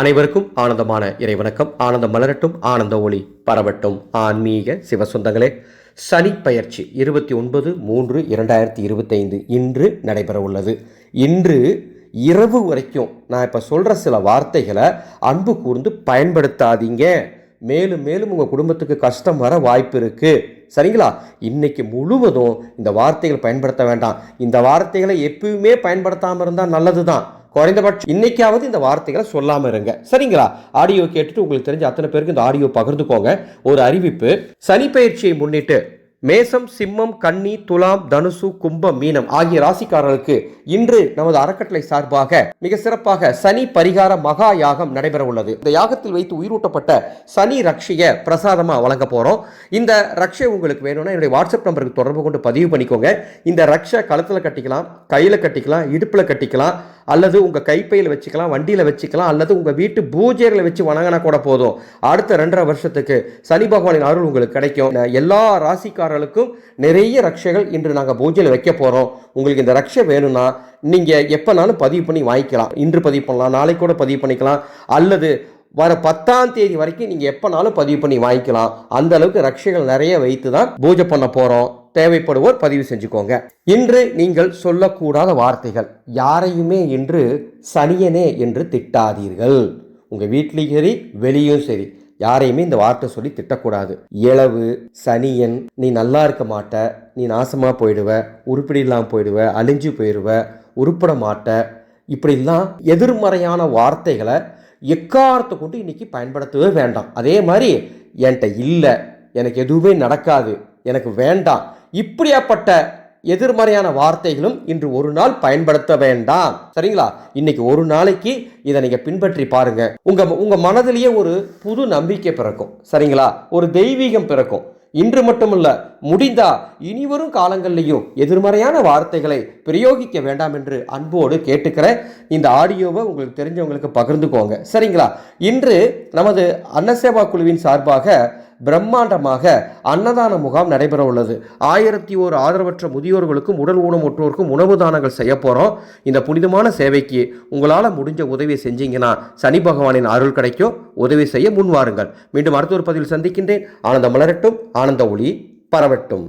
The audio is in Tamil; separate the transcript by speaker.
Speaker 1: அனைவருக்கும் ஆனந்தமான இறைவணக்கம். ஆனந்தம் மலரட்டும் ஆனந்த ஒளி பரவட்டும். ஆன்மீக சிவசொந்தங்களே சனி பயிற்சி இருபத்தி ஒன்பது மூன்று இரண்டாயிரத்தி இருபத்தைந்து இன்று நடைபெற உள்ளது இன்று இரவு வரைக்கும் நான் இப்போ சொல்கிற சில வார்த்தைகளை அன்பு கூர்ந்து பயன்படுத்தாதீங்க. மேலும் மேலும் உங்கள் குடும்பத்துக்கு கஷ்டம் வர வாய்ப்பு இருக்குது சரிங்களா? இன்னைக்கு முழுவதும் இந்த வார்த்தைகள் பயன்படுத்த வேண்டாம். இந்த வார்த்தைகளை எப்பயுமே பயன்படுத்தாமல் இருந்தால் நல்லது தான் குறைந்தபட்சம் இன்னைக்காவது இந்த வார்த்தைகளை சொல்லாமல் இருங்க. சரிங்களா? ஆடியோ கேட்டுட்டு உங்களுக்கு தெரிஞ்ச அத்தனை பேருக்கு இந்த ஆடியோ பகிர்ந்துக்கோங்க. ஒரு அறிவிப்பு சனி பயிற்சியை முன்னிட்டு மேசம் சிம்மம் கன்னி துலாம் தனுசு கும்பம் மீனம் ஆகிய ராசிக்காரர்களுக்கு இன்று நமது அறக்கட்டளை சார்பாக மிக சிறப்பாக சனி பரிகார மகா யாகம் நடைபெற உள்ளது. இந்த யாகத்தில் வைத்து உயிரூட்டப்பட்ட சனி ரக்ஷிய பிரசாதமாக வழங்க போறோம். இந்த ரக்ஷை உங்களுக்கு வேணும்னா என்னுடைய வாட்ஸ்அப் நம்பருக்கு தொடர்பு கொண்டு பதிவு பண்ணிக்கோங்க. இந்த ரக்ஷை கழுத்தில் கட்டிக்கலாம் கையில் கட்டிக்கலாம் இடுப்பில் கட்டிக்கலாம். அல்லது உங்கள் கைப்பையில் வச்சுக்கலாம் வண்டியில் வச்சுக்கலாம் அல்லது உங்கள் வீட்டு பூஜைகளை வச்சு வணங்கினா கூட போதும். அடுத்த ரெண்டரை வருஷத்துக்கு சனி பகவானின் அருள் உங்களுக்கு கிடைக்கும். எல்லா ராசிக்காரர்களுக்கும் நிறைய ரக்ஷைகள் இன்று நாங்கள் பூஜையில் வைக்க போகிறோம் உங்களுக்கு இந்த ரக்ஷை வேணும்னா நீங்கள் எப்போனாலும் பதிவு பண்ணி வாங்கிக்கலாம். இன்று பதிவு பண்ணலாம் நாளைக்கு கூட பதிவு பண்ணிக்கலாம். அல்லது வர பத்தாம் தேதி வரைக்கும் நீங்கள் எப்போனாலும் பதிவு பண்ணி வாங்கிக்கலாம். அந்த அளவுக்கு ரக்ஷைகள் நிறைய வைத்து தான் பூஜை பண்ண போகிறோம் தேவைப்படுவோர் பதிவு செஞ்சுக்கோங்க. இன்று நீங்கள் சொல்லக்கூடாத வார்த்தைகள். யாரையுமே இன்று சனியனே என்று திட்டாதீர்கள். உங்கள் வீட்லேயும் சரி வெளியும் சரி யாரையுமே இந்த வார்த்தை சொல்லி திட்டக்கூடாது. இளவு சனியன் நீ நல்லா இருக்க மாட்ட நீ நாசமாக போயிடுவ உருப்படி இல்லாமல் போயிடுவ அழிஞ்சு போயிடுவ உருப்பட மாட்ட. இப்படிலாம் எதிர்மறையான வார்த்தைகளை எக்காரத்தை கொண்டு இன்றைக்கி பயன்படுத்தவே வேண்டாம். அதே மாதிரி என்கிட்ட இல்லை எனக்கு எதுவுமே நடக்காது எனக்கு வேண்டாம். இப்படியாப்பட்ட எதிர்மறையான வார்த்தைகளும் இன்று ஒரு நாள் பயன்படுத்த வேண்டாம். சரிங்களா? இன்னைக்கு ஒரு நாளைக்கு இதை நீங்க பின்பற்றி பாருங்க. உங்க உங்க மனதிலேயே ஒரு புது நம்பிக்கை பிறக்கும். சரிங்களா? ஒரு தெய்வீகம் பிறக்கும். இன்று மட்டுமல்ல முடிந்தா இனிவரும் காலங்கள்லையும் எதிர்மறையான வார்த்தைகளை பிரயோகிக்க வேண்டாம் என்று அன்போடு கேட்டுக்கிறேன். இந்த ஆடியோவை உங்களுக்கு தெரிஞ்சவங்களுக்கு பகிர்ந்துக்கோங்க. சரிங்களா? இன்று நமது அன்னசேவா குழுவின் சார்பாக பிரம்மாண்டமாக அன்னதான முகாம் நடைபெற உள்ளது ஆயிரத்தி ஓரு ஆதரவற்ற முதியோர்களுக்கும் உடல் ஊனமுற்றோருக்கும் உணவு தானங்கள் செய்ய போகிறோம் இந்த புனிதமான சேவைக்கு உங்களால் முடிஞ்ச உதவி செஞ்சீங்கன்னா சனி பகவானின் அருள் கிடைக்கும். உதவி செய்ய முன்வாருங்கள். மீண்டும் அடுத்த ஒரு பதிவில் சந்திக்கின்றேன். ஆனந்த மலரட்டும் ஆனந்த ஒளி பரவட்டும்.